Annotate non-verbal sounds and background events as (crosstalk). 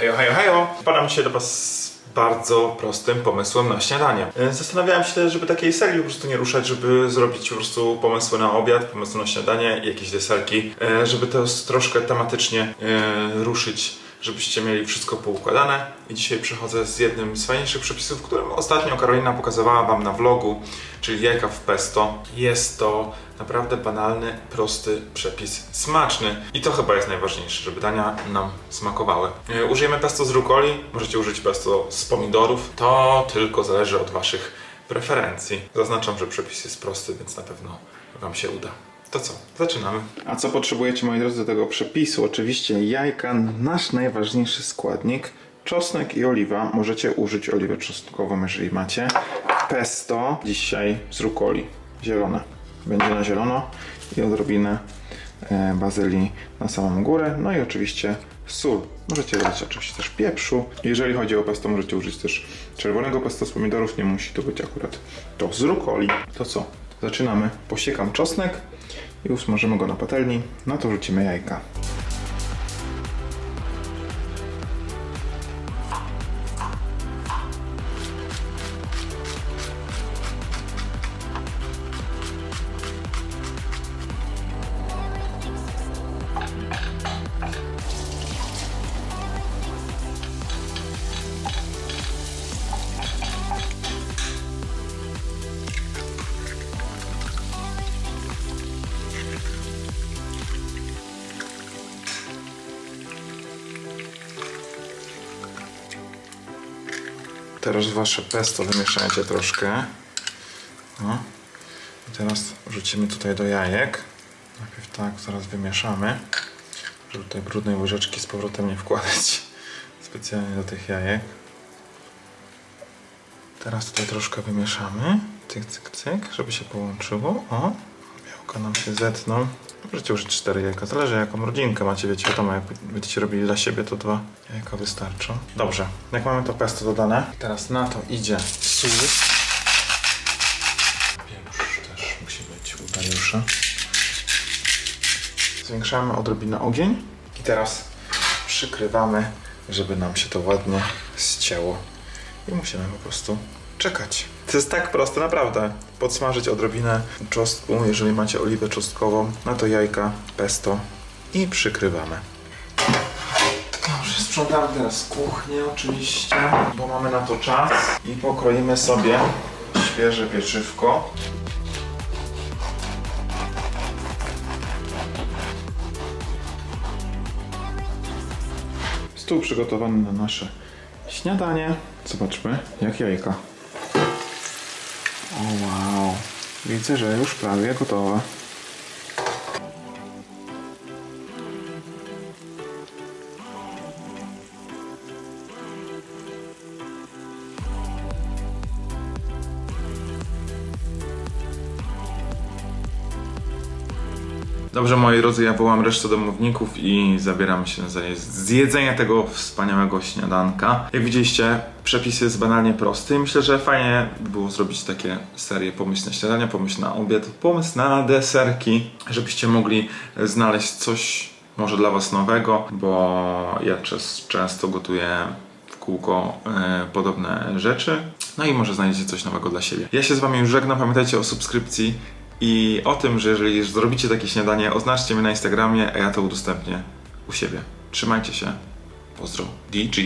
Hejo, hejo, hejo! Wpadam dzisiaj do Was z bardzo prostym pomysłem na śniadanie. E, Zastanawiałem się, żeby takiej serii po prostu nie ruszać, żeby zrobić po prostu pomysły na obiad, pomysły na śniadanie jakieś deserki, e, żeby to troszkę tematycznie e, ruszyć, żebyście mieli wszystko poukładane. I dzisiaj przychodzę z jednym z fajniejszych przepisów, którym ostatnio Karolina pokazywała Wam na vlogu, czyli jajka w pesto. Jest to naprawdę banalny, prosty przepis, smaczny i to chyba jest najważniejsze, żeby dania nam smakowały. E, Użyjemy pesto z rukoli, możecie użyć pesto z pomidorów, to tylko zależy od Waszych preferencji. Zaznaczam, że przepis jest prosty, więc na pewno Wam się uda. To co? Zaczynamy. A co potrzebujecie, moi drodzy, do tego przepisu? Oczywiście jajka, nasz najważniejszy składnik. Czosnek i oliwa. Możecie użyć oliwę czosnkową, jeżeli macie. Pesto dzisiaj z rukoli. Zielone. Będzie na zielono i odrobinę e, bazylii na samą górę. No i oczywiście sól. Możecie dodać oczywiście też pieprzu. Jeżeli chodzi o pesto, możecie użyć też czerwonego pesto z pomidorów. Nie musi to być akurat to z rukoli. To co? Zaczynamy. Posiekam czosnek i usmażymy go na patelni. Na to wrzucimy jajka. Teraz wasze pesto wymieszajcie troszkę. No. I teraz wrzucimy tutaj do jajek. Najpierw tak, zaraz wymieszamy. Żeby tej brudnej łyżeczki z powrotem nie wkładać (laughs) specjalnie do tych jajek. Teraz tutaj troszkę wymieszamy. Cyk, cyk, cyk, żeby się połączyło. O, białka nam się zetną. Możecie użyć cztery jajka, zależy jaką rodzinkę macie, wiecie, wiadomo, jak będziecie robili dla siebie, to dwa jajka wystarczą. Dobrze, jak mamy to pesto dodane, teraz na to idzie sól. Pieprz też musi być u Dariusza. Zwiększamy odrobinę ogień i teraz przykrywamy, żeby nam się to ładnie ścięło. I musimy po prostu czekać. To jest tak proste, naprawdę. Podsmażyć odrobinę czosnku, jeżeli macie oliwę czosnkową, na to jajka, pesto i przykrywamy. Dobrze, sprzątamy teraz kuchnię oczywiście, bo mamy na to czas i pokroimy sobie świeże pieczywko. Stół przygotowany na nasze śniadanie. Zobaczmy, jak jajka. Wow, widzę, że już prawie gotowe. Dobrze, moi drodzy, ja wołam resztę domowników i zabieram się za zjedzenie tego wspaniałego śniadanka. Jak widzieliście, przepis jest banalnie prosty. Myślę, że fajnie by było zrobić takie serie pomysł na śniadania, pomysł na obiad, pomysł na deserki, żebyście mogli znaleźć coś może dla was nowego, bo ja często gotuję w kółko e, podobne rzeczy. No i może znajdziecie coś nowego dla siebie. Ja się z wami już żegnam, pamiętajcie o subskrypcji i o tym, że jeżeli zrobicie takie śniadanie, oznaczcie mnie na Instagramie, a ja to udostępnię u siebie. Trzymajcie się. Pozdro. DG.